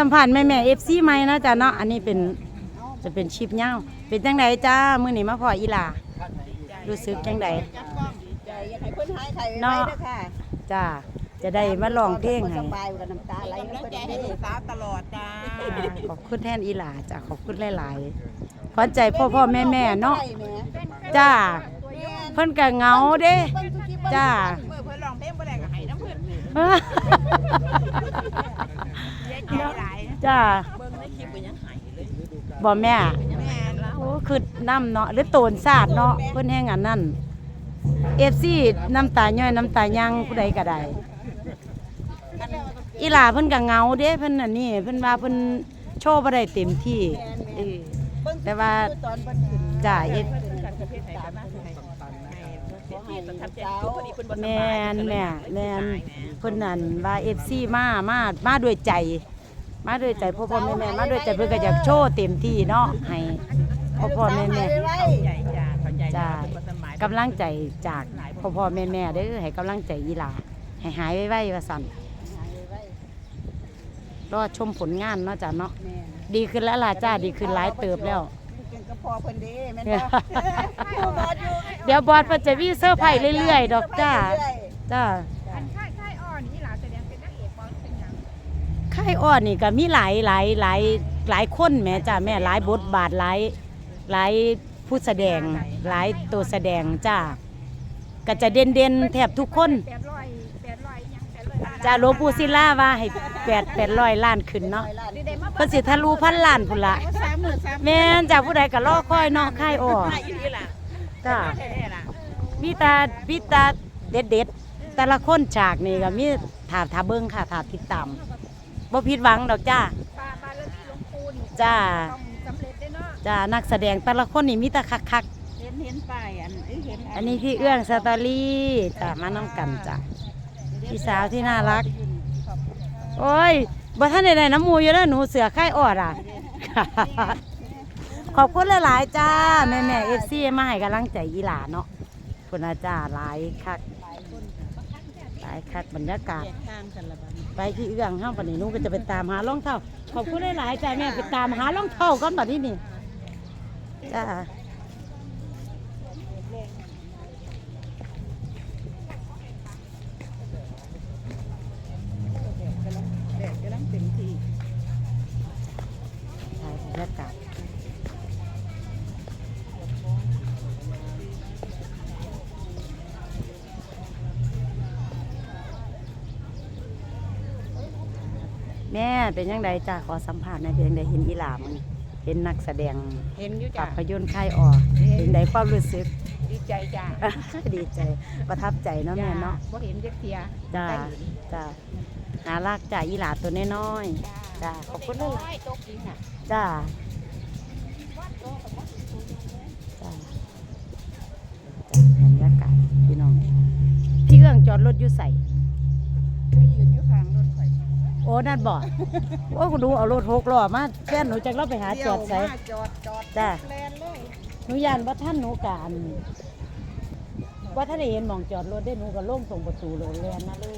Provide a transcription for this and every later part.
สัมผัสแม่แม่เอฟซีไหมเนาะจ้ะเนาะอันนี้เป็นจะเป็นชิปเงาเป็นจังไดจ้ามื้อนี้มาพออีหลารู้สึกจังไดจับกล้องดีใจอยากให้เพิ่นหายไข้เนาะไว้เด้อค่ะจ้าจะได้มาลองเพลงให้สบายกับน้ำตาไหลกำลังใจให้ลูกสาวตลอดจ้าขอบคุณแทนอีหลาจ้าขอบคุณหลายๆขวัญใจพ่อพ่อแม่แม่เนาะได้แหมจ้าแม่นเพิ่นก็เหงาเด้เบิ่งทุกคลิปจ้าเมื่อเพิ่นร้องเพลงบ่ได้ก็ให้น้ำเพิ่นเสียใจ หลายจ้าบ่แม่โอ้คือน้ำเนาะหรือโตนศาสตร์เนาะเพิ่นแห่งอันนั้นเอฟซีน้ำตาย่อยน้ำตายังผู้ใดก็ได้อีหลาเพิ่นก็เงาเด้เพิ่นอันนี้เพิ่นว่าเพิ่นโชว์บ่ได้เต็มที่เออแต่ว่าตอนเพิ่าเอฟการประเภทไหนกันนะให้ให้ประทับใจทุกคนอีกเพิ่นบ่สแมบายนแม่แมนเพิ่นนั่นว่าเอฟซีมามามาด้วยใจ มาด้วยใจพ่อพ่อแม่แม่มาด้วยใจเพิ่นก็อยากโชว์เต็มที่เนาะให้พ่อพ่อแม่แม่ไว้ใหญ่จ้าเข้าใจจ้าเพิ่นบ่สบายกำลังใจจากพ่อพ่อแม่แม่เด้อให้กำลังใจอีหลาให้หายไวๆว่าสั่นรอชมผลงานเนาะจ้ะเนาะแม่นดีขึ้นแล้วล่ะจ้าดีขึ้นหลายเติบแล้วเก่งกับพ่อเพิ่นเด้แม่นบ่อยู่บ่อยู่เดี๋ยวบอสเพิ่นจะมีเซอร์ไพรส์เรื่อยๆ ดอกจ้าเรื่อยจ้า ค่ายอ้อนนี่ก็มีหลายหลายหลายหลายคนแหม่จ้าแม่หลายบทบาทหลายหลายผู้แสดงหลายตัวแสดงจ้าก็จะเด่นเด่นๆแทบทุกคนแปดร้อยแปดร้อยยังแปดร้อยล้านจ้าหลวงปู่ศิลาว่าให้แปดแปดร้อยล้านขึ้นเนาะๆร้อยล้านดีได้มาเพิ่นสิทะลุพันล้านพุ่นละสามหมื่นสามแม่นจ้าผู้ใดก็รอคอยเนาะค่ายอ้อให้อยู่นี่ล่ะจ้าแท้ๆล่ะมีตามีตาเด็ดเด็ดๆแต่ละคนฉากนี่ก็มีถาถาเบิ้งค่ะถาติดตาม บ่ผิดหวังดอกจ้าปลาบารมีหลวงปู่นี่จ้าต้องสำเร็จได้เนาะจ้านักแสดงแต่ละคนนี่มีแต่คักเห็นเห็นป้ายอันเอ้ยเห็นๆอันนี้พี่เอื้องสตอรี่จ้ามาน้ำกันจ้า พี่สาวที่น่ารัก โอ้ยบ่ท่านใดๆน้ำมูอยู่แล้วหนูเสือค่ายออดอะ ขอบคุณหลายๆจ้า แม่แม่เอฟซีมาให้กำลังใจอีหลาเนาะคุณอาจารย์หลายคักหลายคักบรรยากาศทางกันละบัดนี้ไปที่เอื้องห้างปันนี้หนูก็จะไปตามหารองเท้าขอบคุณหลายๆจ้าแม่ไปตามหารองเท้ากันบัดนี้นี่จ้า แม่เป็นยังไงจ้าขอสัมภาษณ์หน่อยเป็นยังไงเห็นอีหลามันเห็นนักแสดงเห็นอยู่ภาจ้าพยนตร์ค่ายออกเป็นไงความรู้สึก ดีใจจ้าดีใจประทับใจเนาะแม่เนาะบ่เห็นจักเทียจ้าได้เห็นจ้าน่ารักจ้าอีหลาตัวน้อยๆจ้าขอบคุณเลยน้อยตกดินน่ะจ้าจ้าบรรยากาศพี่น้องพี่เอื้องจอดรถอยู่ใส่ ไปยืนอยู่ข้างรถไฟ โอ้นั่นบ่โอ้คุณดูเอารถหกล้อมาแฟนหนูจักเราไปหาจอดใส่เยวมาจอดจอดจ้าแลนเลยหนูยานว่าท่านหนูการว่าท่านได้เห็นหมองจอดรถได้หนูก็ล่งตรงประตูโรงแรมนะเลย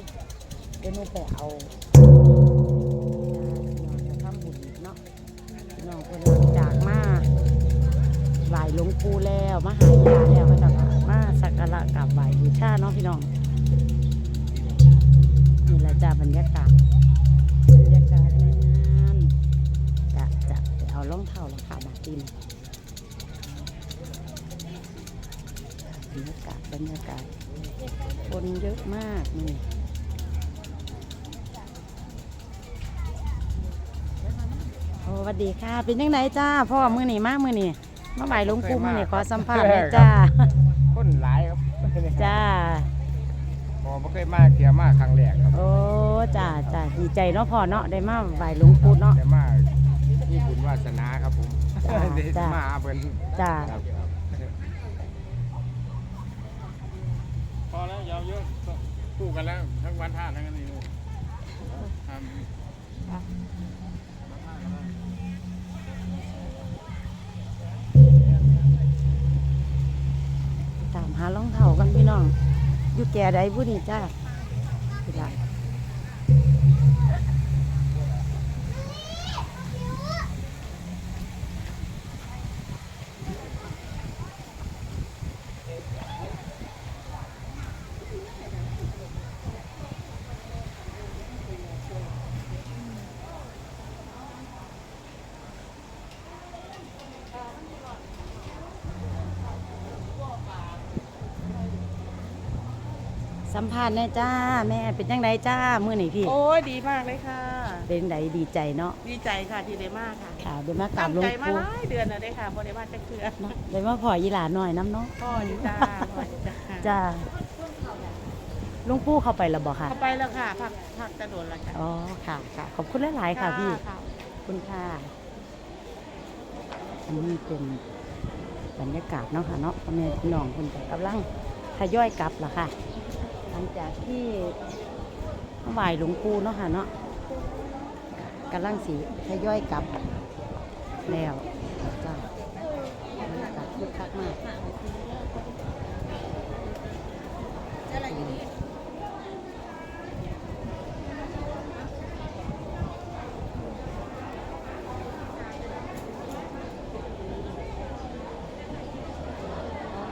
เดี๋ยวหนูไปเอาจะทำบุญเนาะพี่น้องคนหลังจากมาไหว้หลวงปู่แล้วมาหายาแล้วก็จะมาสักการะกราบไหว้บูชาเนาะพี่น้องนี่แหละจ้าบรรยากาศ รองเท้ารองเท้าบาตินบรรยากาศบรรยากาศคนเยอะมากนี่โอ้สวัสดีค่ะ เป็นยังไงจ้าพ่อมือนี่มากมือนี่มาไหวหลวงปู่มือนี่ขอสัมภาษณ์หน่อยจ้าคนหลายครับจ้าพอไม่เคยมาเที่ยวมาครั้งแรกครับโอ้จ้าจ้าดีใจเนาะพ่อเนาะได้มาไหวหลวงปู่เนาะแต่มา มีบุญวาสนาครับผมจ้าได้จ้า มาหาเพิ่นจ้า ครับครับพอแล้วยาวเยอะคู่กันแล้วทั้งวันท่าทั้งอันนี้ทำตามหารองเท้ากันพี่น้อง อยู่แก่ใดผู้นี้จ้าพี่ละ สัมภาษณ์แน่จ้า แม่เป็นจังไดจ้ามื้อนี้พี่ โอ้ยดีมากเลยค่ะ เป็นไดดีใจเนาะดีใจค่ะที่ได้มากค่ะค่ะได้มากราบหลวใจงมาปู่หลายเดือนแล้วได้ค่ะบ่ได้มาจักเทื่อเนาะได้มาพออีหลาหน่อยน้ำเนาะพ่ออยู่จ้าพ่ออยู่จ้าจ้าหลุงปู่เข้าไปแล้วบ่ค่ะ เข้าไปแล้วค่ะพักพักจะโดนแล้วจ้ะอ๋อค่ะค่ะ ขอบคุณหลายๆค่ะพี่ ค่ะ ขอบคุณค่ะอันนี้เป็นบรรยากาศเนาะค่ะเนาะพ่อแม่พี่น้องคนกำลังทยอยกลับล่ะค่ะห ลังจากที่ไหว้หลวงปู่เนาะค่ะเนาะกำลังสีทยอยกลับแล้วจ้าบรรยากาศคึกคักมาก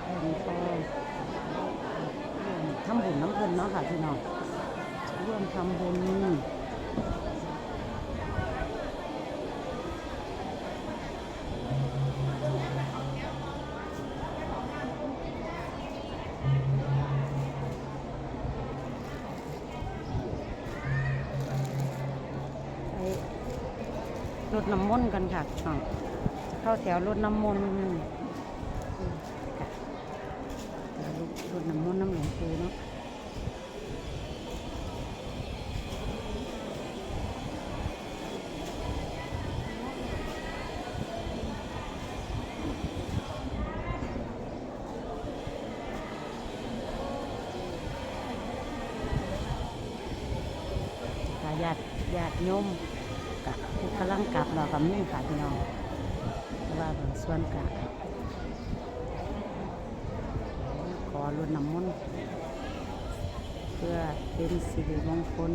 อันนี้ก็ทำบุญน้ำ เนาะค่ะพี่น้องร่วมทำบุญไปรดน้ำมนต์กันค่ะช่องเข้าแถวรดน้ำมนต์ค่ะแถวรดน้ำมนต์น้ำหลวงปู่เนาะ ยมกับกำลังกลับเรากับนี่ค่ะพี่น้องแต่ว่าบางส่วนกะขอรดน้ำมนต์เพื่อเป็นสิริมงคล